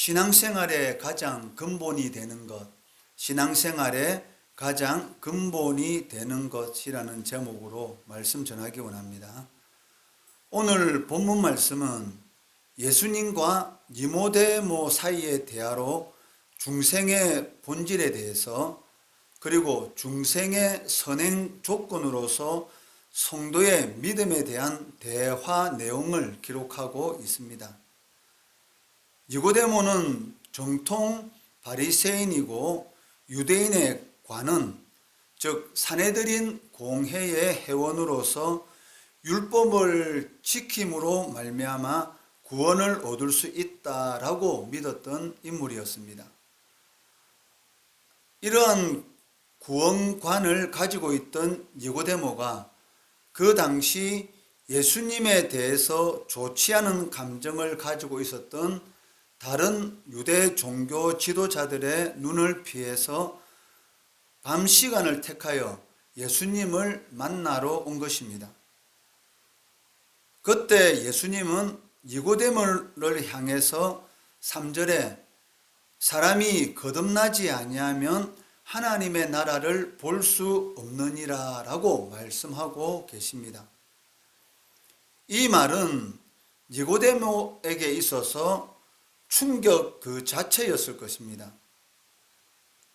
신앙생활의 가장 근본이 되는 것, 신앙생활의 가장 근본이 되는 것이라는 제목으로 말씀 전하기 원합니다. 오늘 본문 말씀은 예수님과 니모데모 사이의 대화로 중생의 본질에 대해서 그리고 중생의 선행 조건으로서 성도의 믿음에 대한 대화 내용을 기록하고 있습니다. 니고데모는 정통 바리새인이고 유대인의 관은 즉 사내들인 공회의 회원으로서 율법을 지킴으로 말미암아 구원을 얻을 수 있다라고 믿었던 인물이었습니다. 이러한 구원관을 가지고 있던 니고데모가 그 당시 예수님에 대해서 좋지 않은 감정을 가지고 있었던 다른 유대 종교 지도자들의 눈을 피해서 밤 시간을 택하여 예수님을 만나러 온 것입니다. 그때 예수님은 니고데모를 향해서 3절에 사람이 거듭나지 아니하면 하나님의 나라를 볼 수 없느니라라고 말씀하고 계십니다. 이 말은 니고데모에게 있어서 충격 그 자체였을 것입니다.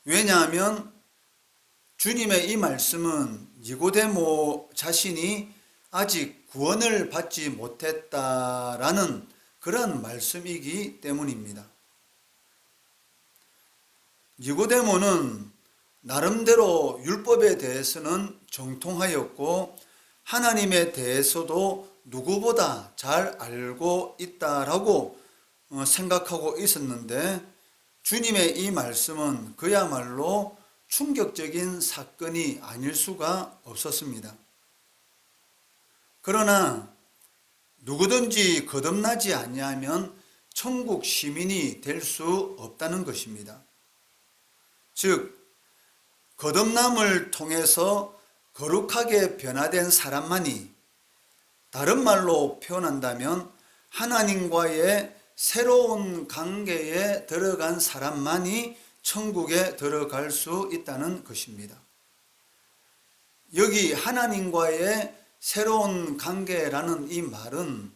왜냐하면 주님의 이 말씀은 니고데모 자신이 아직 구원을 받지 못했다라는 그런 말씀이기 때문입니다. 니고데모는 나름대로 율법에 대해서는 정통하였고 하나님에 대해서도 누구보다 잘 알고 있다라고 어, 생각하고 있었는데 주님의 이 말씀은 그야말로 충격적인 사건이 아닐 수가 없었습니다. 그러나 누구든지 거듭나지 아니하면 천국 시민이 될 수 없다는 것입니다. 즉 거듭남을 통해서 거룩하게 변화된 사람만이 다른 말로 표현한다면 하나님과의 새로운 관계에 들어간 사람만이 천국에 들어갈 수 있다는 것입니다. 여기 하나님과의 새로운 관계라는 이 말은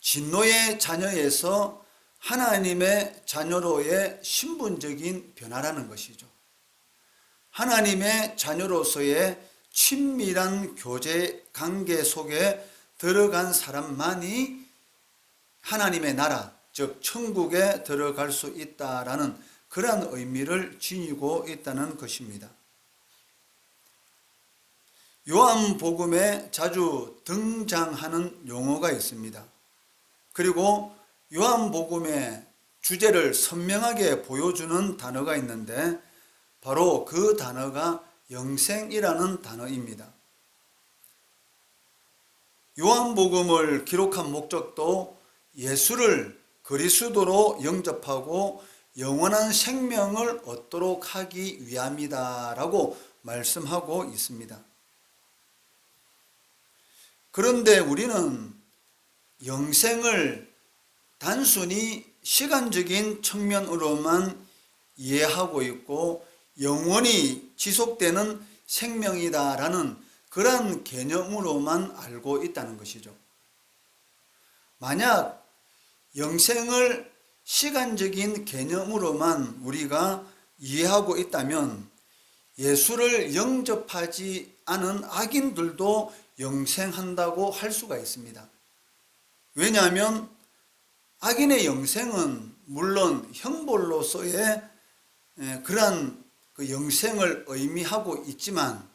진노의 자녀에서 하나님의 자녀로의 신분적인 변화라는 것이죠. 하나님의 자녀로서의 친밀한 교제 관계 속에 들어간 사람만이 하나님의 나라, 즉 천국에 들어갈 수 있다라는 그러한 의미를 지니고 있다는 것입니다. 요한복음에 자주 등장하는 용어가 있습니다. 그리고 요한복음의 주제를 선명하게 보여주는 단어가 있는데 바로 그 단어가 영생이라는 단어입니다. 요한복음을 기록한 목적도 예수를 그리스도로 영접하고 영원한 생명을 얻도록 하기 위함이다라고 말씀하고 있습니다. 그런데 우리는 영생을 단순히 시간적인 측면으로만 이해하고 있고 영원히 지속되는 생명이다라는 그러한 개념으로만 알고 있다는 것이죠. 만약 영생을 시간적인 개념으로만 우리가 이해하고 있다면 예수를 영접하지 않은 악인들도 영생한다고 할 수가 있습니다. 왜냐하면 악인의 영생은 물론 형벌로서의 그러한 그 영생을 의미하고 있지만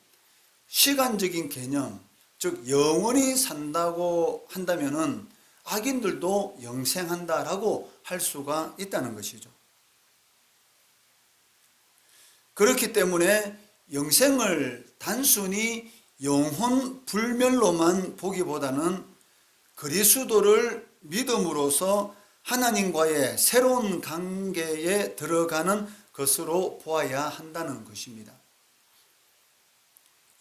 시간적인 개념, 즉 영원히 산다고 한다면은 악인들도 영생한다라고 할 수가 있다는 것이죠. 그렇기 때문에 영생을 단순히 영혼 불멸로만 보기보다는 그리스도를 믿음으로써 하나님과의 새로운 관계에 들어가는 것으로 보아야 한다는 것입니다.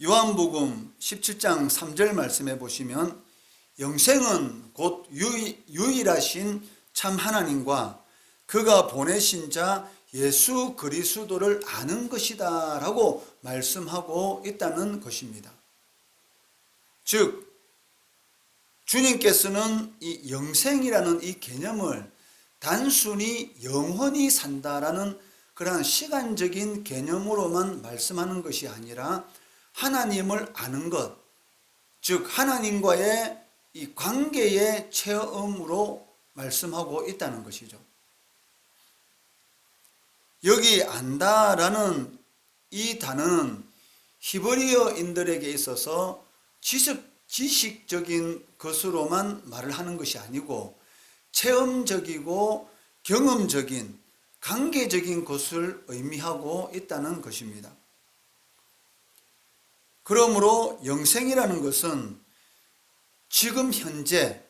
요한복음 17장 3절 말씀해 보시면 영생은 곧 유일 하신 참 하나님과 그가 보내신 자 예수 그리스도를 아는 것이다 라고 말씀하고 있다는 것입니다. 즉 주님께서는 이 영생이라는 이 개념을 단순히 영원히 산다라는 그러한 시간적인 개념으로만 말씀하는 것이 아니라 하나님을 아는 것, 즉 하나님과의 이 관계의 체험으로 말씀하고 있다는 것이죠. 여기 안다라는 이 단어는 히브리어인들에게 있어서 지식, 지식적인 것으로만 말을 하는 것이 아니고 체험적이고 경험적인 관계적인 것을 의미하고 있다는 것입니다. 그러므로 영생이라는 것은 지금 현재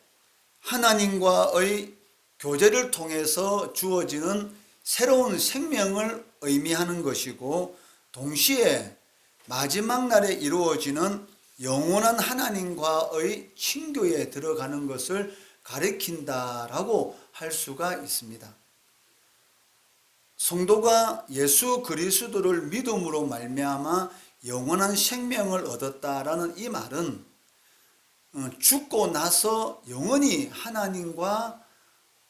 하나님과의 교제를 통해서 주어지는 새로운 생명을 의미하는 것이고 동시에 마지막 날에 이루어지는 영원한 하나님과의 친교에 들어가는 것을 가리킨다라고 할 수가 있습니다. 성도가 예수 그리스도를 믿음으로 말미암아 영원한 생명을 얻었다라는 이 말은 어, 죽고 나서 영원히 하나님과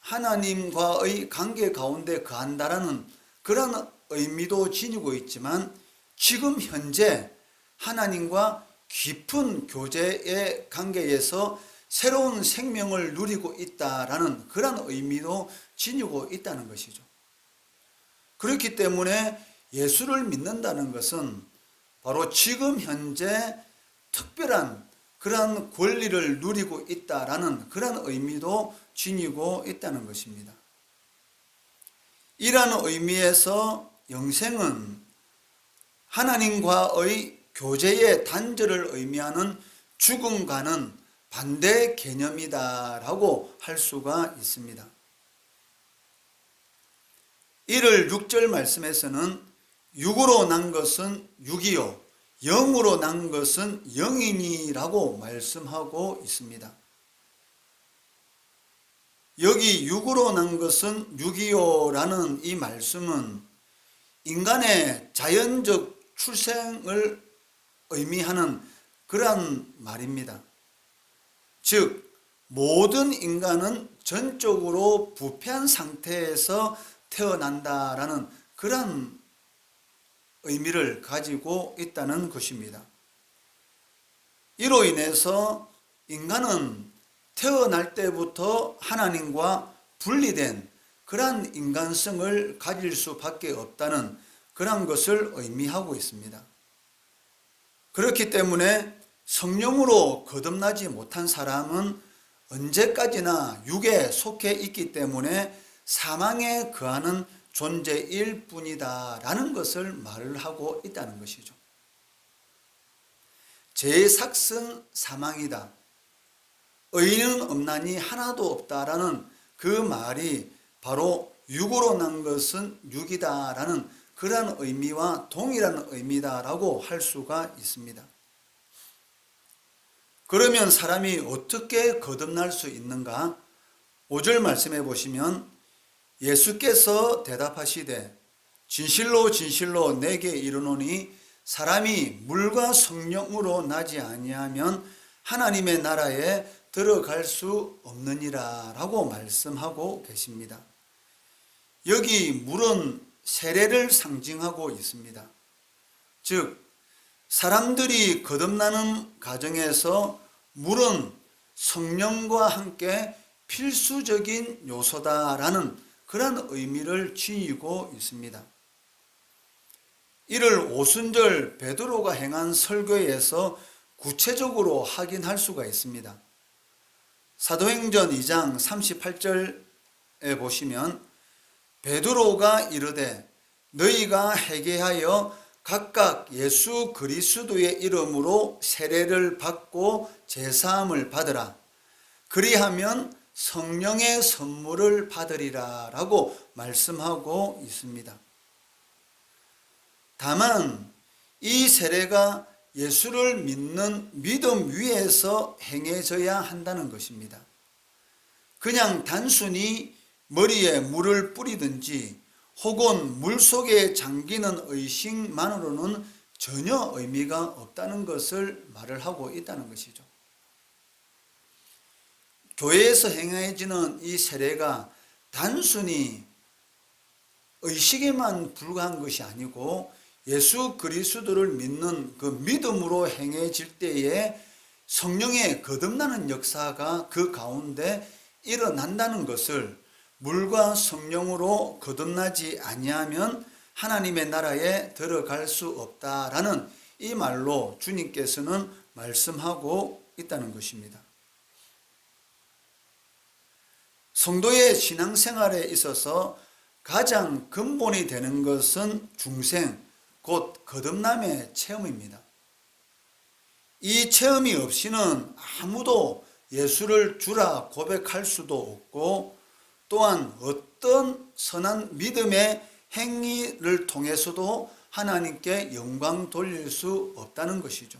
하나님과의 관계 가운데 거한다라는 그런 의미도 지니고 있지만 지금 현재 하나님과 깊은 교제의 관계에서 새로운 생명을 누리고 있다라는 그런 의미도 지니고 있다는 것이죠. 그렇기 때문에 예수를 믿는다는 것은 바로 지금 현재 특별한 그러한 권리를 누리고 있다라는 그런 의미도 지니고 있다는 것입니다. 이러한 의미에서 영생은 하나님과의 교제의 단절을 의미하는 죽음과는 반대 개념이다라고 할 수가 있습니다. 이를 6절 말씀에서는 육으로 난 것은 육이요 영으로 난 것은 영이니라고 말씀하고 있습니다. 여기 육으로 난 것은 육이요라는 이 말씀은 인간의 자연적 출생을 의미하는 그러한 말입니다. 즉 모든 인간은 전적으로 부패한 상태에서 태어난다라는 그러한 의미를 가지고 있다는 것입니다. 이로 인해서 인간은 태어날 때부터 하나님과 분리된 그러한 인간성을 가질 수밖에 없다는 그런 것을 의미하고 있습니다. 그렇기 때문에 성령으로 거듭나지 못한 사람은 언제까지나 육에 속해 있기 때문에 사망에 거하는 존재일 뿐이다라는 것을 말을 하고 있다는 것이죠. 제삭은 사망이다. 의인은 없나니 하나도 없다라는 그 말이 바로 육으로 난 것은 육이다라는 그러한 의미와 동일한 의미다라고 할 수가 있습니다. 그러면 사람이 어떻게 거듭날 수 있는가? 5절 말씀해 보시면 예수께서 대답하시되 진실로 진실로 내게 이르노니 사람이 물과 성령으로 나지 아니하면 하나님의 나라에 들어갈 수 없느니라라고 말씀하고 계십니다. 여기 물은 세례를 상징하고 있습니다. 즉 사람들이 거듭나는 과정에서 물은 성령과 함께 필수적인 요소다라는 그런 의미를 지니고 있습니다. 이를 오순절 베드로가 행한 설교에서 구체적으로 확인할 수가 있습니다. 사도행전 2장 38절에 보시면 베드로가 이르되 너희가 회개하여 각각 예수 그리스도의 이름으로 세례를 받고 제사함을 받으라. 그리하면 성령의 선물을 받으리라 라고 말씀하고 있습니다. 다만 이 세례가 예수를 믿는 믿음 위에서 행해져야 한다는 것입니다. 그냥 단순히 머리에 물을 뿌리든지 혹은 물 속에 잠기는 의식만으로는 전혀 의미가 없다는 것을 말을 하고 있다는 것이죠. 교회에서 행해지는 이 세례가 단순히 의식에만 불과한 것이 아니고 예수 그리스도를 믿는 그 믿음으로 행해질 때에 성령의 거듭나는 역사가 그 가운데 일어난다는 것을 물과 성령으로 거듭나지 아니하면 하나님의 나라에 들어갈 수 없다라는 이 말로 주님께서는 말씀하고 있다는 것입니다. 성도의 신앙생활에 있어서 가장 근본이 되는 것은 중생, 곧 거듭남의 체험입니다. 이 체험이 없이는 아무도 예수를 주라 고백할 수도 없고 또한 어떤 선한 믿음의 행위를 통해서도 하나님께 영광 돌릴 수 없다는 것이죠.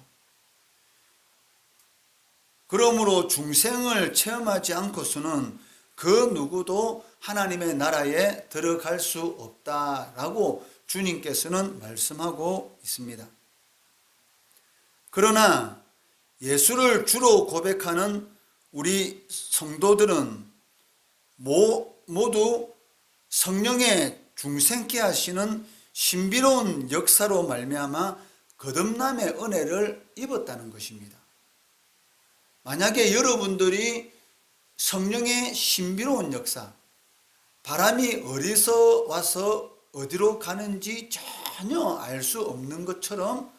그러므로 중생을 체험하지 않고서는 그 누구도 하나님의 나라에 들어갈 수 없다라고 주님께서는 말씀하고 있습니다. 그러나 예수를 주로 고백하는 우리 성도들은 모두 성령의 중생케 하시는 신비로운 역사로 말미암아 거듭남의 은혜를 입었다는 것입니다. 만약에 여러분들이 성령의 신비로운 역사, 바람이 어디서 와서 어디로 가는지 전혀 알 수 없는 것처럼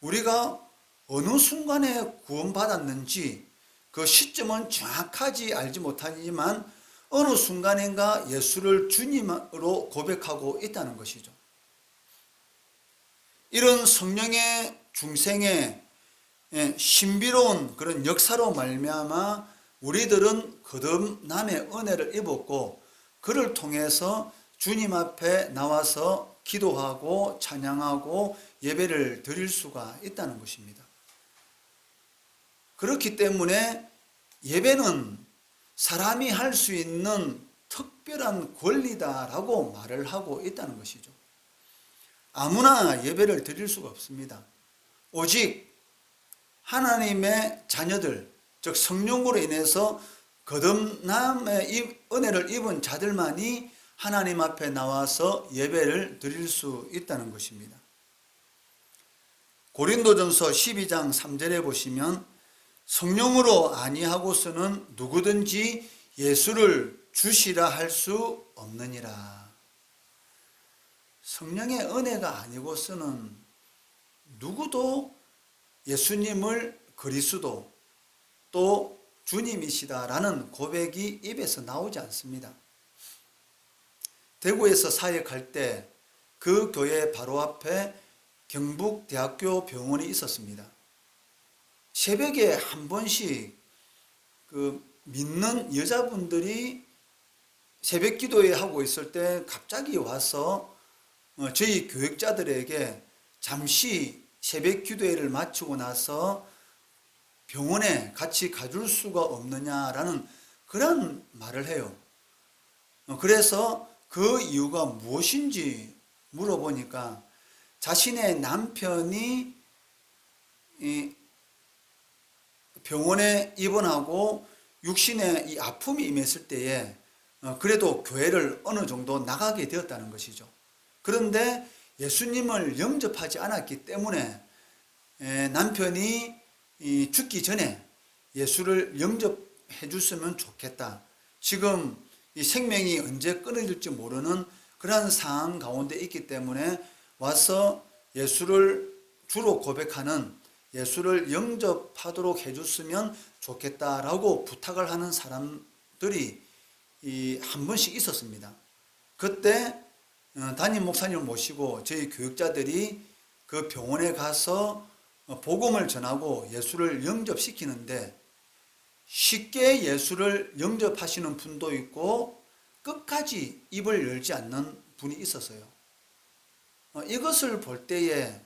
우리가 어느 순간에 구원받았는지 그 시점은 정확하지 알지 못하지만 어느 순간인가 예수를 주님으로 고백하고 있다는 것이죠. 이런 성령의 중생의 예, 신비로운 그런 역사로 말미암아 우리들은 거듭남의 은혜를 입었고 그를 통해서 주님 앞에 나와서 기도하고 찬양하고 예배를 드릴 수가 있다는 것입니다. 그렇기 때문에 예배는 사람이 할 수 있는 특별한 권리다라고 말을 하고 있다는 것이죠. 아무나 예배를 드릴 수가 없습니다. 오직 하나님의 자녀들, 즉 성령으로 인해서 거듭남의 은혜를 입은 자들만이 하나님 앞에 나와서 예배를 드릴 수 있다는 것입니다. 고린도전서 12장 3절에 보시면 성령으로 아니하고서는 누구든지 예수를 주시라 할 수 없느니라. 성령의 은혜가 아니고서는 누구도 예수님을 그리스도 또 주님이시다라는 고백이 입에서 나오지 않습니다. 대구에서 사역할 때 그 교회 바로 앞에 경북대학교 병원이 있었습니다. 새벽에 한 번씩 그 믿는 여자분들이 새벽 기도회 하고 있을 때 갑자기 와서 어, 저희 교육자들에게 잠시 새벽 기도회를 마치고 나서 병원에 같이 가줄 수가 없느냐라는 그런 말을 해요. 어, 그래서 그 이유가 무엇인지 물어보니까 자신의 남편이 병원에 입원하고 육신에 이 아픔이 임했을 때에 어, 그래도 교회를 어느 정도 나가게 되었다는 것이죠. 그런데 예수님을 영접하지 않았기 때문에 남편이 죽기 전에 예수를 영접해 줬으면 좋겠다. 지금 이 생명이 언제 끊어질지 모르는 그러한 상황 가운데 있기 때문에 와서 예수를 주로 고백하는 예수를 영접하도록 해줬으면 좋겠다라고 부탁을 하는 사람들이 한 번씩 있었습니다. 그때 어, 담임 목사님을 모시고 저희 교육자들이 그 병원에 가서 복음을 전하고 예수를 영접시키는데 쉽게 예수를 영접하시는 분도 있고 끝까지 입을 열지 않는 분이 있었어요. 어, 이것을 볼 때에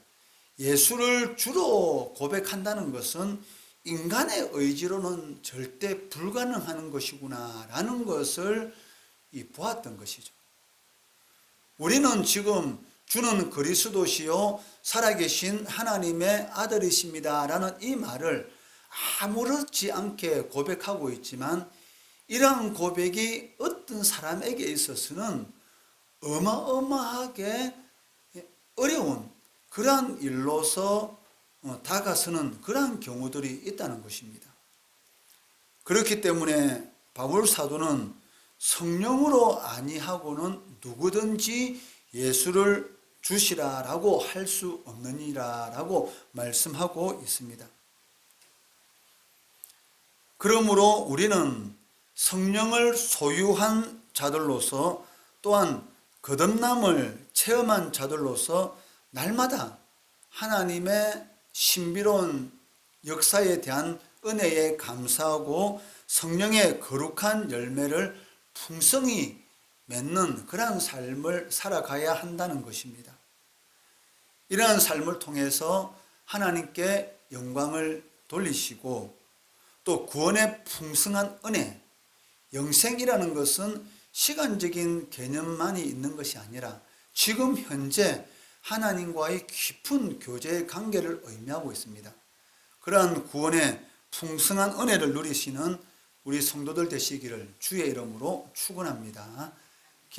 예수를 주로 고백한다는 것은 인간의 의지로는 절대 불가능한 것이구나라는 것을 이 보았던 것이죠. 우리는 지금 주는 그리스도시요 살아계신 하나님의 아들이십니다라는 이 말을 아무렇지 않게 고백하고 있지만 이러한 고백이 어떤 사람에게 있어서는 어마어마하게 어려운 그러한 일로서 어, 다가서는 그러한 경우들이 있다는 것입니다. 그렇기 때문에 바울 사도는 성령으로 아니하고는 누구든지 예수를 주시라라고 할 수 없느니라라고 말씀하고 있습니다. 그러므로 우리는 성령을 소유한 자들로서 또한 거듭남을 체험한 자들로서 날마다 하나님의 신비로운 역사에 대한 은혜에 감사하고 성령의 거룩한 열매를 풍성히 맺는 그러한 삶을 살아가야 한다는 것입니다. 이러한 삶을 통해서 하나님께 영광을 돌리시고 또 구원의 풍성한 은혜, 영생이라는 것은 시간적인 개념만이 있는 것이 아니라 지금 현재 하나님과의 깊은 교제의 관계를 의미하고 있습니다. 그러한 구원의 풍성한 은혜를 누리시는 우리 성도들 되시기를 주의 이름으로 축원합니다.